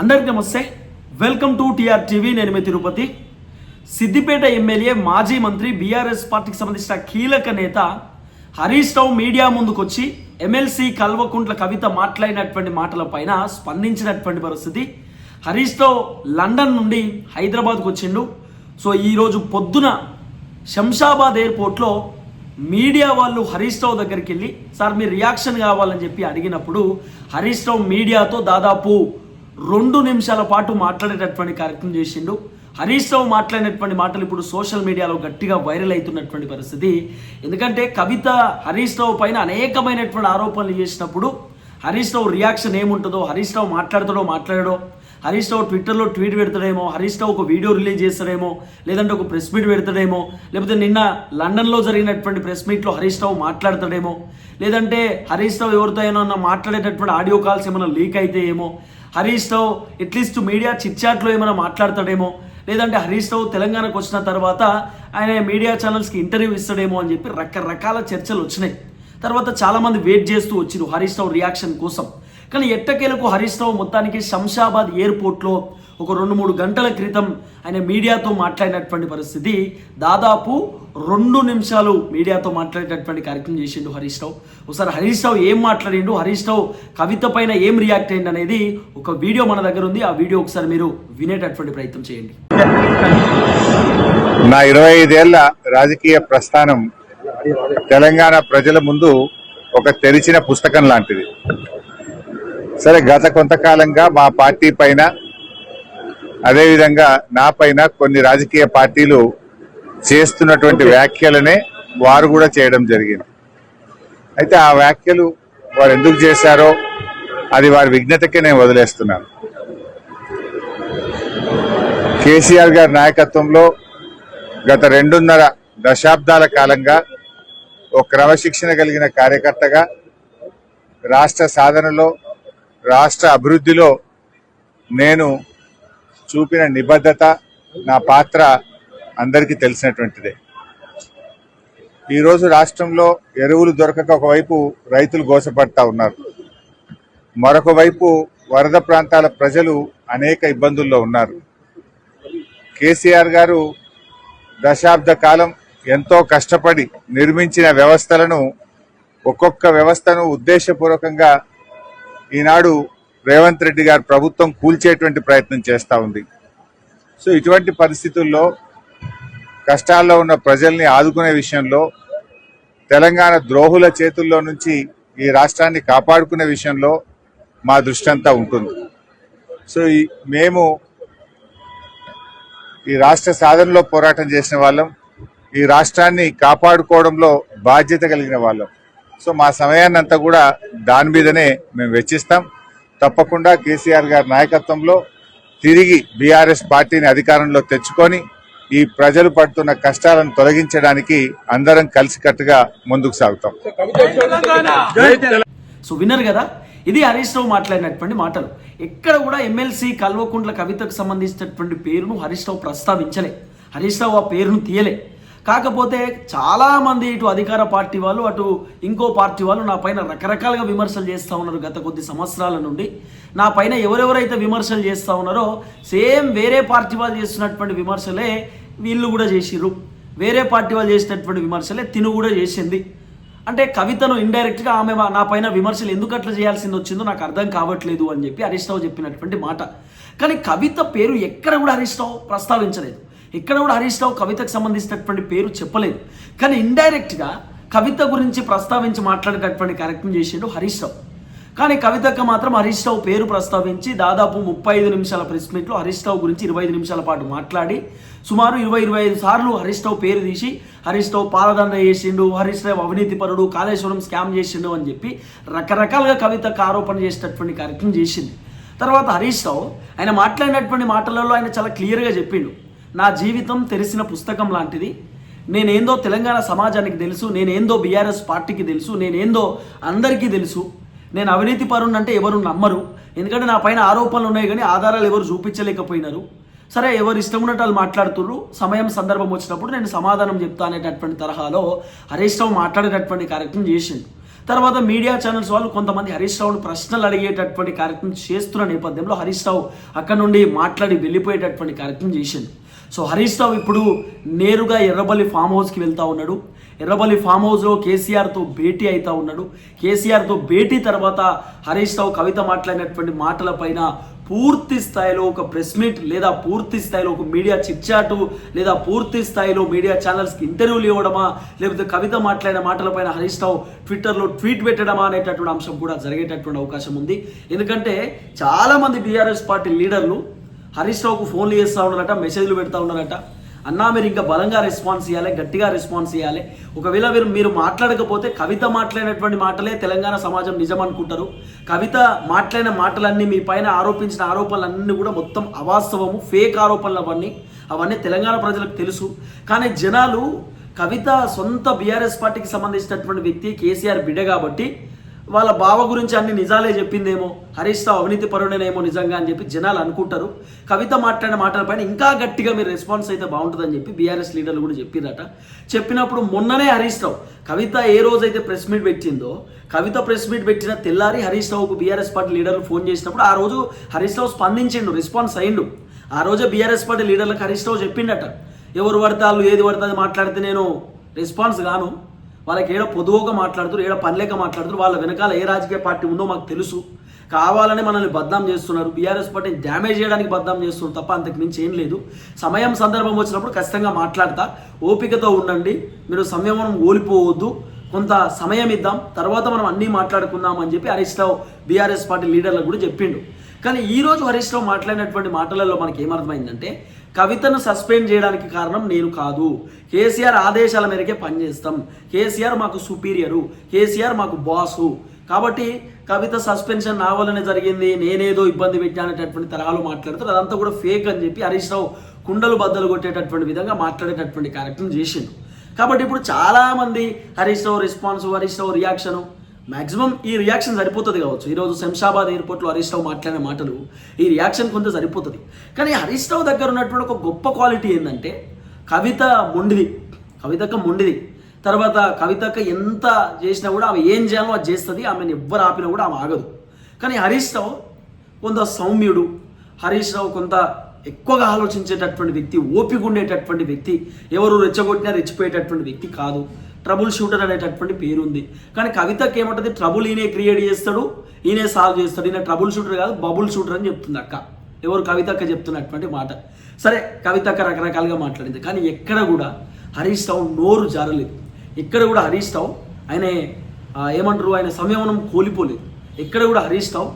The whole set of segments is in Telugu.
అందరికీ నమస్తే. వెల్కమ్ టు టిఆర్ టీవీ నేను మీ తిరుపతి. సిద్దిపేట ఎమ్మెల్యే మాజీ మంత్రి బీఆర్ఎస్ పార్టీకి సంబంధించిన కీలక నేత హరీష్ రావు మీడియా ముందుకొచ్చి ఎమ్మెల్సీ కల్వకుంట్ల కవిత మాట్లాడినటువంటి మాటల పైన స్పందించినటువంటి పరిస్థితి. హరీష్ రావు లండన్ నుండి హైదరాబాద్కు వచ్చిండు. సో ఈరోజు పొద్దున శంషాబాద్ ఎయిర్పోర్ట్లో మీడియా వాళ్ళు హరీష్ రావు దగ్గరికి వెళ్ళి సార్ మీ రియాక్షన్ కావాలని చెప్పి అడిగినప్పుడు హరీష్ రావు మీడియాతో దాదాపు రెండు నిమిషాల పాటు మాట్లాడేటటువంటి కార్యక్రమం చేసిండు. హరీష్ రావు మాట్లాడినటువంటి మాటలు ఇప్పుడు సోషల్ మీడియాలో గట్టిగా వైరల్ అవుతున్నటువంటి పరిస్థితి. ఎందుకంటే కవిత హరీష్ రావు పైన అనేకమైనటువంటి ఆరోపణలు చేసినప్పుడు హరీష్ రావు రియాక్షన్ ఏముంటుందో హరీష్ రావు మాట్లాడతాడో మాట్లాడడో హరీష్ రావు ట్విట్టర్లో ట్వీట్ పెడతాడేమో హరీష్ రావు ఒక వీడియో రిలీజ్ చేస్తాడేమో లేదంటే ఒక ప్రెస్ మీట్ పెడతాడేమో లేకపోతే నిన్న లండన్లో జరిగినటువంటి ప్రెస్ మీట్లో హరీష్ రావు మాట్లాడతాడేమో లేదంటే హరీష్ రావు ఎవరితో ఏమన్నా మాట్లాడేటటువంటి ఆడియో కాల్స్ ఏమైనా లీక్ అయితే ఏమో Harish Rao at least media చిట్చాట్లో ఏమైనా మాట్లాడతాడేమో లేదంటే హరీష్ రావు తెలంగాణకు వచ్చిన తర్వాత ఆయన మీడియా ఛానల్స్కి ఇంటర్వ్యూ ఇస్తాడేమో అని చెప్పి రకరకాల చర్చలు వచ్చినాయి. తర్వాత చాలామంది వెయిట్ చేస్తూ వచ్చిరు హరీష్ రావు రియాక్షన్ కోసం. కానీ ఎట్టకేలకు హరీష్ రావు మొత్తానికి శంషాబాద్ ఎయిర్పోర్ట్లో ఒక రెండు మూడు గంటల క్రితం ఆయన మీడియాతో మాట్లాడినటువంటి పరిస్థితి. దాదాపు రెండు నిమిషాలు మీడియాతో మాట్లాడేటటువంటి కార్యక్రమం చేసిండు హరీష్ రావు. ఒకసారి హరీష్ రావు ఏం మాట్లాడిండు హరీష్ రావు కవిత పైన ఏం రియాక్ట్ అయింది అనేది ఒక వీడియో మన దగ్గర ఉంది. ఆ వీడియో ఒకసారి మీరు వినేటటువంటి ప్రయత్నం చేయండి. నా ఇరవై ఐదేళ్ళ రాజకీయ ప్రస్థానం తెలంగాణ ప్రజల ముందు ఒక తెరిచిన పుస్తకం లాంటిది. సరే గత కొంతకాలంగా మా పార్టీ పైన అదేవిధంగా నా పైన కొన్ని రాజకీయ పార్టీలు చేస్తున్నటువంటి వ్యాఖ్యలనే వారు కూడా చేయడం జరిగింది. అయితే ఆ వ్యాఖ్యలు వారు ఎందుకు చేశారో అది వారి విజ్ఞతకే నేను వదిలేస్తున్నాను. కేసీఆర్ గారి నాయకత్వంలో గత రెండున్నర దశాబ్దాల కాలంగా ఒక క్రమశిక్షణ కలిగిన కార్యకర్తగా రాష్ట్ర సాధనలో రాష్ట్ర అభివృద్ధిలో నేను చూపిన నిబద్ధత నా పాత్ర అందరికీ తెలిసినటువంటిదే. ఈరోజు రాష్ట్రంలో ఎరువులు దొరకక ఒకవైపు రైతులు గోసపడతా ఉన్నారు. మరొక వైపు వరద ప్రాంతాల ప్రజలు అనేక ఇబ్బందుల్లో ఉన్నారు. కేసీఆర్ గారు దశాబ్ద కాలం ఎంతో కష్టపడి నిర్మించిన వ్యవస్థలను ఒక్కొక్క వ్యవస్థను ఉద్దేశపూర్వకంగా ఈనాడు రేవంత్ రెడ్డి గారి ప్రభుత్వం కూల్చేటువంటి ప్రయత్నం చేస్తూ ఉంది. సో ఇటువంటి పరిస్థితుల్లో కష్టాల్లో ఉన్న ప్రజల్ని ఆదుకునే విషయంలో తెలంగాణ ద్రోహుల చేతుల్లో నుంచి ఈ రాష్ట్రాన్ని కాపాడుకునే విషయంలో మా దృష్టి అంతా ఉంటుంది. సో ఈ మేము ఈ రాష్ట్ర సాధనలో పోరాటం చేసిన వాళ్ళం ఈ రాష్ట్రాన్ని కాపాడుకోవడంలో బాధ్యత కలిగిన వాళ్ళం. సో మా సమయాన్ని అంతా కూడా దాని మీదనే మేము వెచ్చిస్తాం. తప్పకుండా కేసీఆర్ గారి నాయకత్వంలో తిరిగి బీఆర్ఎస్ పార్టీని అధికారంలో తెచ్చుకొని ఈ ప్రజలు పడుతున్న కష్టాలను తొలగించడానికి అందరం కలిసికట్టుగా ముందుకు సాగుతాం. సో విన్నారు కదా? ఇది హరీష్ రావు మాట్లాడినటువంటి మాటలు. ఎక్కడ కూడా ఎమ్మెల్సీ కల్వకుంట్ల కవితకు సంబంధించినటువంటి పేరును హరీష్ రావు ప్రస్తావించలే. హరీష్ రావు ఆ పేరును తీయలే. కాకపోతే చాలామంది ఇటు అధికార పార్టీ వాళ్ళు అటు ఇంకో పార్టీ వాళ్ళు నా పైన రకరకాలుగా విమర్శలు చేస్తూ ఉన్నారు గత కొద్ది సంవత్సరాల నుండి. నా పైన ఎవరెవరైతే విమర్శలు చేస్తూ ఉన్నారో సేమ్ వేరే పార్టీ వాళ్ళు చేస్తున్నటువంటి విమర్శలే వీళ్ళు కూడా చేసిర్రు. వేరే పార్టీ వాళ్ళు చేసినటువంటి విమర్శలే తిను కూడా చేసింది. అంటే కవితను ఇండైరెక్ట్గా ఆమె నా పైన విమర్శలు ఎందుకు అట్లా చేయాల్సింది వచ్చిందో నాకు అర్థం కావట్లేదు అని చెప్పి హరీష్ రావు చెప్పినటువంటి మాట. కానీ కవిత పేరు ఎక్కడ కూడా హరీష్ రావు ప్రస్తావించలేదు. ఇక్కడ కూడా హరీష్ రావు కవితకు సంబంధించినటువంటి పేరు చెప్పలేదు. కానీ ఇండైరెక్ట్గా కవిత గురించి ప్రస్తావించి మాట్లాడేటటువంటి కార్యక్రమం చేసిండు హరీష్ రావు. కానీ కవితక్క మాత్రం హరీష్ రావు పేరు ప్రస్తావించి దాదాపు ముప్పై ఐదు నిమిషాల ప్రెస్ మీట్లో హరీష్ రావు గురించి ఇరవై ఐదు నిమిషాల పాటు మాట్లాడి సుమారు ఇరవై ఇరవై ఐదు సార్లు హరీష్ రావు పేరు తీసి హరీష్ రావు పాలదండ చేసిండు హరీష్ రావు అవినీతి పరుడు కాళేశ్వరం స్కామ్ చేసిండు అని చెప్పి రకరకాలుగా కవితకు ఆరోపణ చేసేటటువంటి కార్యక్రమం చేసింది. తర్వాత హరీష్ రావు ఆయన మాట్లాడినటువంటి మాటలలో ఆయన చాలా క్లియర్గా చెప్పిండు. నా జీవితం తెరిసిన పుస్తకం లాంటిది. నేనేందో తెలంగాణ సమాజానికి తెలుసు నేనేందో బీఆర్ఎస్ పార్టీకి తెలుసు నేనేందో అందరికీ తెలుసు. నేను అవినీతి పరుణ్ అంటే ఎవరు నమ్మరు. ఎందుకంటే నా పైన ఆరోపణలు ఉన్నాయి కానీ ఆధారాలు ఎవరు చూపించలేకపోయినారు. సరే ఎవరు ఇష్టం ఉన్నట్టు వాళ్ళు మాట్లాడుతున్నారు సమయం సందర్భం వచ్చినప్పుడు నేను సమాధానం చెప్తా అనేటటువంటి తరహాలో హరీష్ రావు మాట్లాడేటటువంటి కార్యక్రమం చేసిండు. తర్వాత మీడియా ఛానల్స్ వాళ్ళు కొంతమంది హరీష్ రావును ప్రశ్నలు అడిగేటటువంటి కార్యక్రమం చేస్తున్న నేపథ్యంలో హరీష్ రావు అక్కడ నుండి మాట్లాడి వెళ్ళిపోయేటటువంటి కార్యక్రమం చేసింది సో హరీష్ రావు ఇప్పుడు నేరుగా ఎర్రబల్లి ఫామ్ హౌస్కి వెళ్తూ ఉన్నాడు. ఎర్రబల్లి ఫామ్ హౌస్లో కేసీఆర్తో భేటీ అవుతా ఉన్నాడు. కేసీఆర్తో భేటీ తర్వాత హరీష్ రావు కవిత మాట్లాడినటువంటి మాటలపైన పూర్తి స్థాయిలో ఒక ప్రెస్ మీట్ లేదా పూర్తి స్థాయిలో ఒక మీడియా చిట్చాటు లేదా పూర్తి స్థాయిలో మీడియా ఛానల్స్కి ఇంటర్వ్యూలు ఇవ్వడమా లేకపోతే కవిత మాట్లాడిన మాటలపైన హరీష్ రావు ట్విట్టర్లో ట్వీట్ పెట్టడమా అనేటటువంటి అంశం కూడా జరిగేటటువంటి అవకాశం ఉంది. ఎందుకంటే చాలామంది బీఆర్ఎస్ పార్టీ లీడర్లు హరీష్ రావుకు ఫోన్లు చేస్తూ ఉన్నారట మెసేజ్లు పెడతా ఉన్నారట. అన్నా మీరు ఇంకా బలంగా రెస్పాన్స్ ఇవ్వాలి గట్టిగా రెస్పాన్స్ ఇవ్వాలి ఒకవేళ మీరు మీరు మాట్లాడకపోతే కవిత మాట్లాడినటువంటి మాటలే తెలంగాణ సమాజం నిజం అనుకుంటారు కవిత మాట్లాడిన మాటలన్నీ మీ పైన ఆరోపించిన ఆరోపణలన్నీ కూడా మొత్తం అవాస్తవము ఫేక్ ఆరోపణలు అవన్నీ. అవన్నీ తెలంగాణ ప్రజలకు తెలుసు. కానీ జనాలు కవిత సొంత బీఆర్ఎస్ పార్టీకి సంబంధించినటువంటి వ్యక్తి కేసీఆర్ బిడ్డ కాబట్టి వాళ్ళ బావ గురించి అన్ని నిజాలే చెప్పిందేమో హరీష్ రావు అవినీతి పరుడేనేమో నిజంగా అని చెప్పి జనాలు అనుకుంటారు. కవిత మాట్లాడిన మాటలపైన ఇంకా గట్టిగా మీరు రెస్పాన్స్ అయితే బాగుంటుందని చెప్పి బీఆర్ఎస్ లీడర్లు కూడా చెప్పిరట చెప్పినప్పుడు మొన్ననే హరీష్ రావు కవిత ఏ రోజైతే ప్రెస్ మీట్ పెట్టిందో కవిత ప్రెస్ మీట్ పెట్టిన తెల్లారి హరీష్ రావుకు బీఆర్ఎస్ పార్టీ లీడర్లు ఫోన్ చేసినప్పుడు ఆ రోజు హరీష్ రావు స్పందించిండు రెస్పాన్స్ అయిండు ఆ రోజే బీఆర్ఎస్ పార్టీ లీడర్లకు హరీష్ రావు చెప్పిండట. ఎవరు పడితే వాళ్ళు ఏది పడితే అది మాట్లాడితే నేను రెస్పాన్స్ గాను వాళ్ళకి ఏడో పొదువుగా మాట్లాడుతారు ఏడో పనిలేక మాట్లాడుతారు వాళ్ళ వెనకాల ఏ రాజకీయ పార్టీ ఉందో మాకు తెలుసు. కావాలని మనల్ని బద్నాం చేస్తున్నారు. బీఆర్ఎస్ పార్టీని డ్యామేజ్ చేయడానికి బద్నాం చేస్తున్నారు తప్ప అంతకు మించి ఏం లేదు. సమయం సందర్భం వచ్చినప్పుడు ఖచ్చితంగా మాట్లాడతా. ఓపికతో ఉండండి. మీరు సంయమనం ఓలిపోవద్దు కొంత సమయం ఇద్దాం. తర్వాత మనం అన్నీ మాట్లాడుకుందాం అని చెప్పి హరీష్ రావు బీఆర్ఎస్ పార్టీ లీడర్లకు కూడా చెప్పిండు. కానీ ఈ రోజు హరీష్ రావు మాట్లాడినటువంటి మాటలలో మనకి ఏమర్థమైందంటే కవితను సస్పెండ్ చేయడానికి కారణం నేను కాదు. కేసీఆర్ ఆదేశాల మేరకే పనిచేస్తాం. కేసీఆర్ మాకు సుపీరియరు. కేసీఆర్ మాకు బాసు. కాబట్టి కవిత సస్పెన్షన్ నా వల్లనే జరిగింది. నేనేదో ఇబ్బంది పెట్టాననేటటువంటి తరహాలో మాట్లాడుతారు అదంతా కూడా ఫేక్ అని చెప్పి హరీష్ రావు కుండలు బద్దలు కొట్టేటటువంటి విధంగా మాట్లాడేటటువంటి కార్యక్రమం చేసిండు. కాబట్టి ఇప్పుడు చాలామంది Harish Rao response Harish Rao reaction maximum ఈ రియాక్షన్ సరిపోతుంది కావచ్చు. ఈరోజు శంషాబాద్ ఎయిర్పోర్ట్లో హరీష్ రావు మాట్లాడిన మాటలు ఈ రియాక్షన్ కొంత సరిపోతుంది. కానీ హరీష్ రావు దగ్గర ఉన్నటువంటి ఒక గొప్ప క్వాలిటీ ఏంటంటే కవిత మొండిది. కవితక మొండిది. తర్వాత కవితక ఎంత చేసినా కూడా ఆమె ఏం చేయాలో అది చేస్తుంది. ఆమెను ఎవ్వరు ఆపినా కూడా ఆమె ఆగదు. కానీ హరీష్ రావు కొంత సౌమ్యుడు. హరీష్ రావు కొంత ఎక్కువగా ఆలోచించేటటువంటి వ్యక్తి ఓపిక ఉండేటటువంటి వ్యక్తి. ఎవరు రెచ్చగొట్టినా రెచ్చిపోయేటటువంటి వ్యక్తి కాదు. ట్రబుల్ షూటర్ అనేటటువంటి పేరు ఉంది కానీ కవితకి ఏమంటుంది? ట్రబుల్ ఈయనే క్రియేట్ చేస్తాడు ఈయనే సాల్వ్ చేస్తాడు. ఈయన ట్రబుల్ షూటర్ కాదు బబుల్ షూటర్ అని చెప్తుంది అక్క. ఎవరు కవితక్క చెప్తున్నటువంటి మాట. సరే కవితక్క రకరకాలుగా మాట్లాడింది. కానీ ఎక్కడ కూడా హరీష్ రావు నోరు జారలేదు. ఎక్కడ కూడా హరీష్ రావు ఆయన ఏమంటారు? ఆయన సంయమనం కోల్పోలేదు. ఎక్కడ కూడా హరీష్ రావు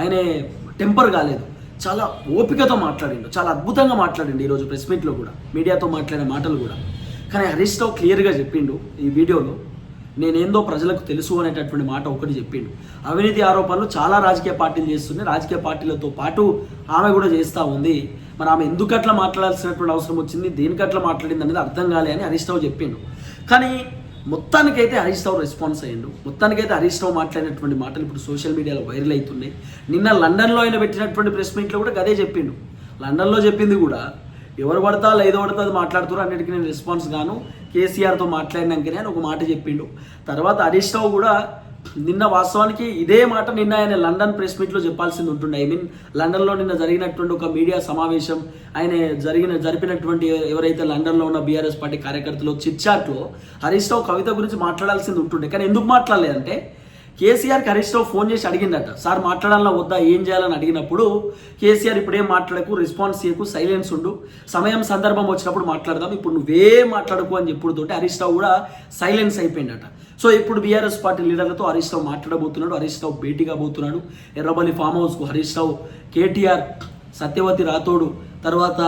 ఆయన టెంపర్ కాలేదు. చాలా ఓపికతో మాట్లాడిండు. చాలా అద్భుతంగా మాట్లాడిండు ఈరోజు ప్రెస్ మీట్లో కూడా మీడియాతో మాట్లాడిన మాటలు కూడా. కానీ హరీష్ రావు క్లియర్గా చెప్పిండు ఈ వీడియోలో. నేనేందో ప్రజలకు తెలుసు అనేటటువంటి మాట ఒకటి చెప్పిండు. అవినీతి ఆరోపణలు చాలా రాజకీయ పార్టీలు చేస్తున్నాయి. రాజకీయ పార్టీలతో పాటు ఆమె కూడా చేస్తూ ఉంది. మరి ఆమె ఎందుకు అట్లా మాట్లాడాల్సినటువంటి అవసరం వచ్చింది? దేనికి అట్లా మాట్లాడింది అనేది అర్థం కాలే అని హరీష్ రావు చెప్పిండు. కానీ మొత్తానికైతే హరీష్ రావు రెస్పాన్స్ అయ్యిండు. మొత్తానికైతే హరీష్ రావు మాట్లాడినటువంటి మాటలు ఇప్పుడు సోషల్ మీడియాలో వైరల్ అవుతున్నాయి. నిన్న లండన్లో ఆయన పెట్టినటువంటి ప్రెస్ మీట్లో కూడా గదే చెప్పిండు. లండన్లో చెప్పింది కూడా ఎవరు పడతా ఏదో పడతా అది మాట్లాడుతారు అన్నిటికీ నేను రెస్పాన్స్ గాను కేసీఆర్తో మాట్లాడినాకనే అని ఒక మాట చెప్పిండు. తర్వాత హరీష్ రావు కూడా నిన్న వాస్తవానికి ఇదే మాట నిన్న ఆయన లండన్ ప్రెస్ మీట్లో చెప్పాల్సింది ఉంటుండే. ఐ మీన్ లండన్లో నిన్న జరిగినటువంటి ఒక మీడియా సమావేశం ఆయన జరిగిన జరిపినటువంటి ఎవరైతే లండన్లో ఉన్న బీఆర్ఎస్ పార్టీ కార్యకర్తలు చిట్చాట్లో హరీష్ రావు కవిత గురించి మాట్లాడాల్సింది ఉంటుండే. కానీ ఎందుకు మాట్లాడలేదంటే కేసీఆర్కి హరీష్ రావు ఫోన్ చేసి అడిగిందట సార్ మాట్లాడాలన్నా వద్దా ఏం చేయాలని అడిగినప్పుడు కేసీఆర్ ఇప్పుడేం మాట్లాడకు రెస్పాన్స్ చేయకు సైలెన్స్ ఉండు. సమయం సందర్భం వచ్చినప్పుడు మాట్లాడదాం ఇప్పుడు నువ్వే మాట్లాడకు అని చెప్పుడుతోటి హరీష్ రావు కూడా సైలెన్స్ అయిపోయిందట. సో ఇప్పుడు బీఆర్ఎస్ పార్టీ లీడర్లతో హరీష్ రావు మాట్లాడబోతున్నాడు హరీష్ రావు భేటీ కాబోతున్నాడు ఎర్రబల్లి ఫామ్ హౌస్కు హరీష్ రావు కేటీఆర్ సత్యవతి రాథోడు తర్వాత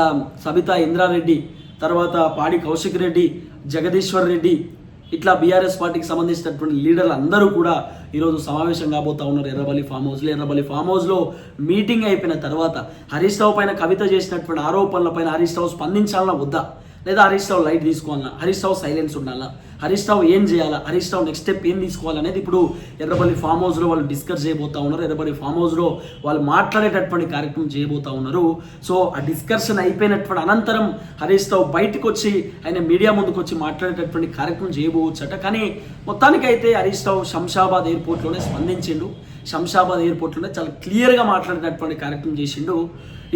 సబితా ఇంద్రారెడ్డి తర్వాత పాడి కౌశిక్ రెడ్డి జగదీశ్వర్ రెడ్డి ఇట్లా బీఆర్ఎస్ పార్టీకి సంబంధించినటువంటి లీడర్లు అందరూ కూడా ఈరోజు సమావేశం కాబోతా ఉన్నారు ఎర్రబల్లి ఫామ్ హౌస్లో. ఎర్రబల్లి ఫామ్ హౌస్లో మీటింగ్ అయిపోయిన తర్వాత హరీష్ రావు పైన కవిత చేసినటువంటి ఆరోపణల పైన హరీష్ రావు స్పందించాలన్నా వద్దా? లేదా హరీష్ రావు లైట్ తీసుకోవాలా హరీష్ రావు సైలెన్స్ ఉండాలా? హరీష్ రావు ఏం చేయాలా? హరీష్ రావు నెక్స్ట్ స్టెప్ ఏం తీసుకోవాలనేది ఇప్పుడు ఎర్రబల్లి ఫామ్ హౌస్లో వాళ్ళు డిస్కస్ చేయబోతా ఉన్నారు. ఎర్రబల్లి ఫామ్ హౌస్లో వాళ్ళు మాట్లాడేటటువంటి కార్యక్రమం చేయబోతా ఉన్నారు. సో ఆ డిస్కషన్ అయిపోయినటువంటి అనంతరం హరీష్ రావు బయటకు వచ్చి ఆయన మీడియా ముందుకు వచ్చి మాట్లాడేటటువంటి కార్యక్రమం చేయబోవచ్చట. కానీ మొత్తానికైతే హరీష్ రావు శంషాబాద్ ఎయిర్పోర్ట్లోనే స్పందించిండు. శంషాబాద్ ఎయిర్పోర్ట్లోనే చాలా క్లియర్గా మాట్లాడేటటువంటి కార్యక్రమం చేసిండు.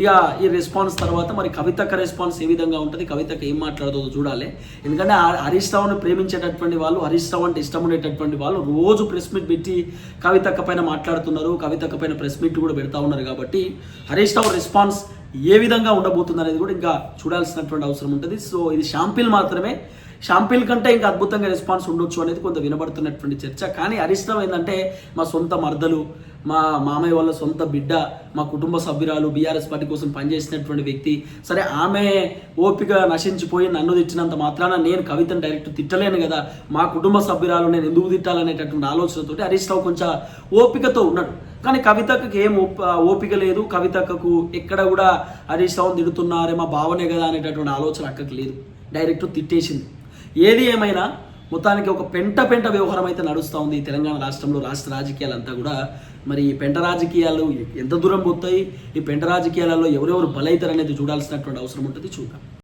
ఇక ఈ రెస్పాన్స్ తర్వాత మరి కవితక్క రెస్పాన్స్ ఏ విధంగా ఉంటుంది? కవితక ఏం మాట్లాడుతుందో చూడాలి. ఎందుకంటే ఆ హరీష్ రావుని ప్రేమించేటటువంటి వాళ్ళు హరీష్ రావు అంటే ఇష్టం ఉండేటటువంటి వాళ్ళు రోజు ప్రెస్ మీట్ పెట్టి కవితక్క పైన మాట్లాడుతున్నారు. కవితక్క పైన ప్రెస్ మీట్ కూడా పెడతా ఉన్నారు కాబట్టి హరీష్ రావు రెస్పాన్స్ ఏ విధంగా ఉండబోతుంది అనేది కూడా ఇంకా చూడాల్సినటువంటి అవసరం ఉంటుంది. సో ఇది షాంపిల్ మాత్రమే. షాంపిల్ కంటే ఇంకా అద్భుతంగా రెస్పాన్స్ ఉండొచ్చు అనేది కొంత వినబడుతున్నటువంటి చర్చ. కానీ అరిష్టం ఏంటంటే మా సొంత మర్దలు మా మామయ్య వాళ్ళ సొంత బిడ్డ మా కుటుంబ సభ్యురాలు బీఆర్ఎస్ పార్టీ కోసం పనిచేసినటువంటి వ్యక్తి. సరే ఆమె ఓపిక నశించిపోయి నన్ను తిట్టినంత మాత్రాన నేను కవితను డైరెక్ట్ తిట్టలేను కదా. మా కుటుంబ సభ్యురాలు నేను ఎందుకు తిట్టాలనేటటువంటి ఆలోచనతోటి హరీష్ రావు కొంచెం ఓపికతో ఉన్నాడు కానీ కవితకు ఏం ఓప్- ఓపిక లేదు. కవితకు ఎక్కడ కూడా హరీష్ రావు తిడుతున్నారే మా భావనే కదా అనేటటువంటి ఆలోచన అక్కకు లేదు. డైరెక్ట్ తిట్టేసింది. ఏది ఏమైనా మొత్తానికి ఒక పెంట పెంట వ్యవహారం అయితే నడుస్తూ ఉంది తెలంగాణ రాష్ట్రంలో రాష్ట్ర రాజకీయాలంతా కూడా. మరి ఈ పెంట రాజకీయాలు ఎంత దూరం పోతాయి? ఈ పెంట రాజకీయాలలో ఎవరెవరు బలైతారు అనేది చూడాల్సినటువంటి అవసరం ఉంటుంది. చూద్దాం.